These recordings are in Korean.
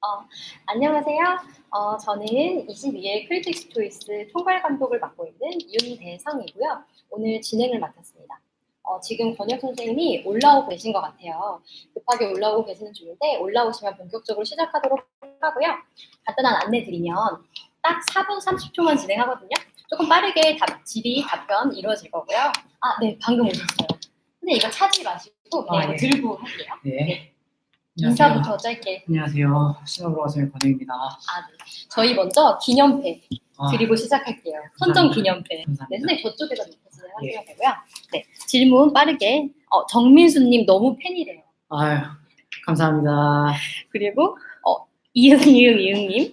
어, 안녕하세요. 어, 저는 22회 크리틱스 초이스 총괄 감독을 맡고 있는 윤대성이고요. 오늘 진행을 맡았습니다. 어, 지금 권혁 선생님이 올라오고 계신 것 같아요. 급하게 올라오고 계시는 중인데 올라오시면 본격적으로 시작하도록 하고요. 간단한 안내 드리면 딱 4분 30초만 진행하거든요. 조금 빠르게 답, 질의 답변 이루어질 거고요. 아, 네, 방금 오셨어요. 근데 이거 차지 마시고 그냥 아, 이거 예. 들고 할게요. 네. 인사부터 짧게. 안녕하세요. 가수의 권혜입니다. 아, 네. 저희 먼저 기념패 아, 드리고 시작할게요. 선정. 기념패. 네, 감사합니다. 선생님 저쪽에다 놓고 진행하시면 되고요. 네, 질문 빠르게. 어, 정민수님 너무 팬이래요. 아유, 감사합니다. 그리고 어, 이응 이응 이응님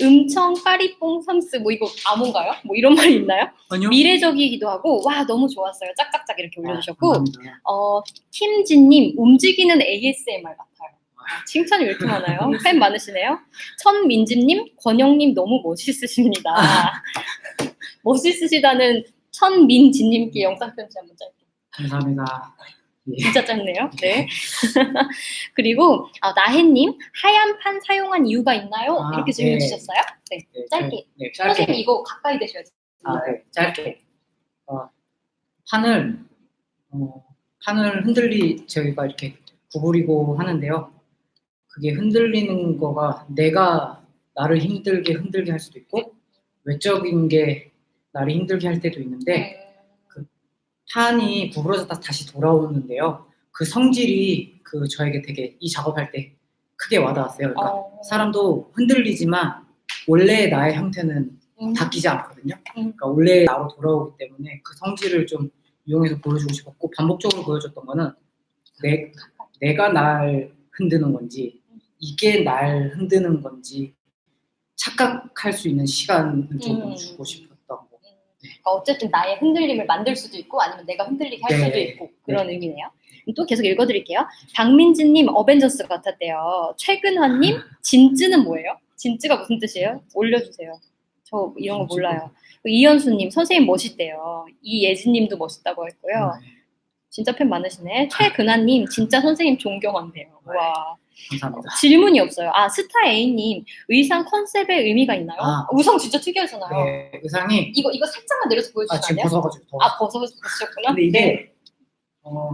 음청 까리뽕 삼스 뭐 이거 암호인가요? 뭐 이런 말이 있나요? 아니요. 미래적이기도 하고 와 너무 좋았어요. 짝짝짝 이렇게 올려주셨고 아, 감사합니다. 어, 팀진님 움직이는 ASMR 같아요. 아, 칭찬이 왜 이렇게 많아요? 팬 많으시네요. 천민지님, 권영님 너무 멋있으십니다. 멋있으시다는 천민지님께 영상 편지 한번 짧게. 감사합니다. 예. 진짜 짧네요. 네. 그리고 아, 나혜님 하얀 판 사용한 이유가 있나요? 아, 이렇게 질문 네. 주셨어요. 네. 네, 짧게. 네, 선생님 짧게. 이거 가까이 대셔야지. 아, 네, 짧게. 어, 판을 어, 판을 흔들리 저희가 이렇게 구부리고 하는데요. 그게 흔들리는 거가 내가 나를 힘들게 흔들게 할 수도 있고 외적인 게 나를 힘들게 할 때도 있는데 판이 구부러졌다 다시 돌아오는데요. 그 성질이 그 저에게 되게 이 작업할 때 크게 와닿았어요. 그러니까 어, 사람도 흔들리지만 원래 나의 형태는 음, 바뀌지 않거든요. 음. 그러니까 원래 나로 돌아오기 때문에 그 성질을 좀 이용해서 보여주고 싶었고 반복적으로 보여줬던 거는 내, 내가 날 흔드는 건지 이게 날 흔드는 건지 착각할 수 있는 시간을 조금 음. 주고 거. 그러니까 어쨌든 나의 흔들림을 만들 수도 있고 아니면 내가 흔들리게 할 네. 수도 있고 그런 의미네요. 또 계속 읽어드릴게요. 박민지님 어벤져스 같았대요. 최근환님 진쯔는 뭐예요? 진쯔가 무슨 뜻이에요? 올려주세요. 저 이런 거 몰라요. 이현수님 선생님 멋있대요. 이예진님도 멋있다고 했고요. 네, 진짜 팬 많으시네. 최근환님 진짜 선생님 존경한대요. 네. 와 감사합니다. 질문이 없어요. 아 스타 A님 의상 컨셉에 의미가 있나요? 아. 의상 진짜 특이하잖아요. 네, 의상이 이거 이거 살짝만 내려서 아, 보여주시면 안 지금 돼요? 벗어가지고 더. 아 벗어 보셨구나. 근데 이게 어,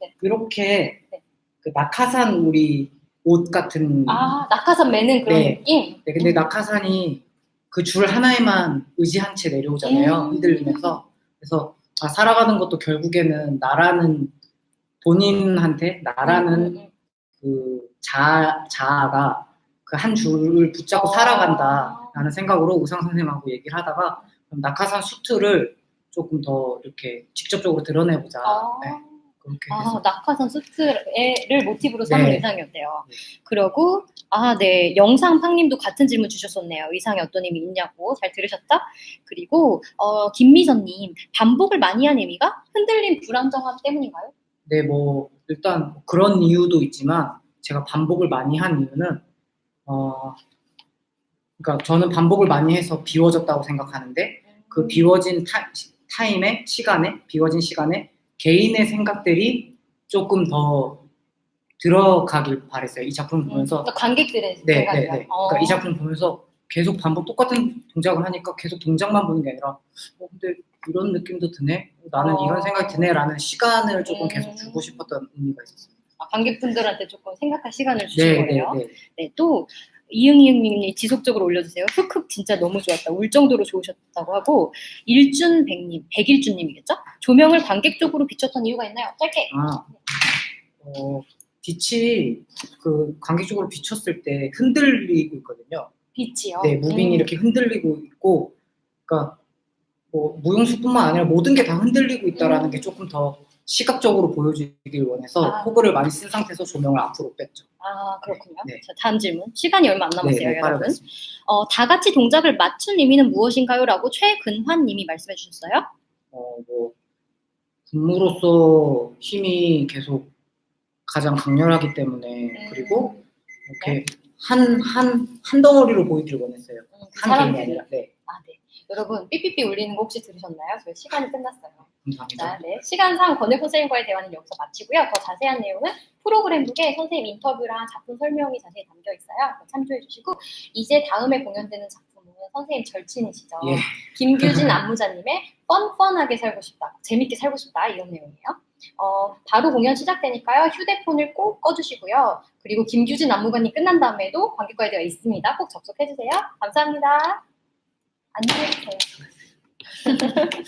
네. 이렇게 네. 그 낙하산 우리 옷 같은 아 낙하산 매는 그런 네. 느낌. 네, 근데 낙하산이 그 줄 하나에만 의지한 채 내려오잖아요. 음. 흔들리면서. 그래서 아, 살아가는 것도 결국에는 나라는 본인한테 나라는 음, 음, 그 자, 자아가 그 한 줄을 붙잡고 어. 살아간다라는 생각으로 의상 선생님하고 얘기를 하다가 그럼 낙하산 수트를 조금 더 이렇게 직접적으로 드러내보자. 아, 네, 그렇게 아, 낙하산 수트를 모티브로 삼은 네. 의상이었대요. 네. 그러고 아, 네. 영상팡님도 같은 질문 주셨었네요. 의상에 어떤 의미 있냐고. 잘 들으셨다? 그리고 어, 김미선님 반복을 많이 한 의미가 흔들림 불안정함 때문인가요? 네, 뭐 일단 그런 이유도 있지만 제가 반복을 많이 한 이유는 어 그러니까 저는 반복을 많이 해서 비워졌다고 생각하는데 그 비워진 타, 타임에 시간에 비워진 시간에 개인의 생각들이 조금 더 들어가길 바랬어요. 이 작품 을 보면서 그러니까 관객들의 네, 네. 네. 그러니까 이 작품 보면서 계속 반복 똑같은 동작을 하니까 계속 동작만 보는 게 아니라 어, 근데 이런 느낌도 드네. 나는 어. 이런 생각이 드네라는 시간을 조금 음. 계속 주고 싶었던 의미가 있었어요. 아, 관객분들한테 조금 생각할 시간을 주신 네, 네, 거예요. 네. 네, 또 이응이응님이 지속적으로 올려주세요. 흑흑 진짜 너무 좋았다. 울 정도로 좋으셨다고 하고 일준 백님, 백일준님이겠죠? 조명을 관객 쪽으로 비췄던 이유가 있나요? 짧게. 아, 어, 빛이 그 관객적으로 비쳤을 때 흔들리고 있거든요. 빛이요. 네, 무빙이 음. 이렇게 흔들리고 있고, 그러니까 뭐 무용수뿐만 아니라 모든 게 다 흔들리고 있다라는 음. 게 조금 더 시각적으로 보여주길 원해서 아. 호구를 많이 쓴 상태에서 조명을 앞으로 뺐죠. 아 그렇군요. 네. 자, 다음 질문. 시간이 얼마 안 남았어요, 네, 여러분. 빠르게 어, 다 같이 동작을 맞춘 의미는 무엇인가요?라고 최근환님이 말씀해 주셨어요. 어, 뭐 군무로서 힘이 계속 가장 강렬하기 때문에 음. 그리고 이렇게 한한한 덩어리로 보이기를 원했어요. 음, 그한 사람들이. 아니라 네. 아 네. 여러분 삐삐삐 울리는 거 혹시 들으셨나요? 저희 시간이 끝났어요. 감사합니다. 자, 네. 시간상 권혁 선생님과의 대화는 여기서 마치고요. 더 자세한 내용은 프로그램북에 선생님 인터뷰랑 작품 설명이 자세히 담겨 있어요. 참조해 주시고 이제 다음에 공연되는 작품은 선생님 절친이시죠. 예. 김규진 안무자님의 뻔뻔하게 살고 싶다, 재밌게 살고 싶다 이런 내용이에요. 어, 바로 공연 시작되니까요. 휴대폰을 꼭 꺼주시고요. 그리고 김규진 안무가님 끝난 다음에도 관객과의 대화 있습니다. 꼭 접속해 주세요. 감사합니다. 안녕히 계세요.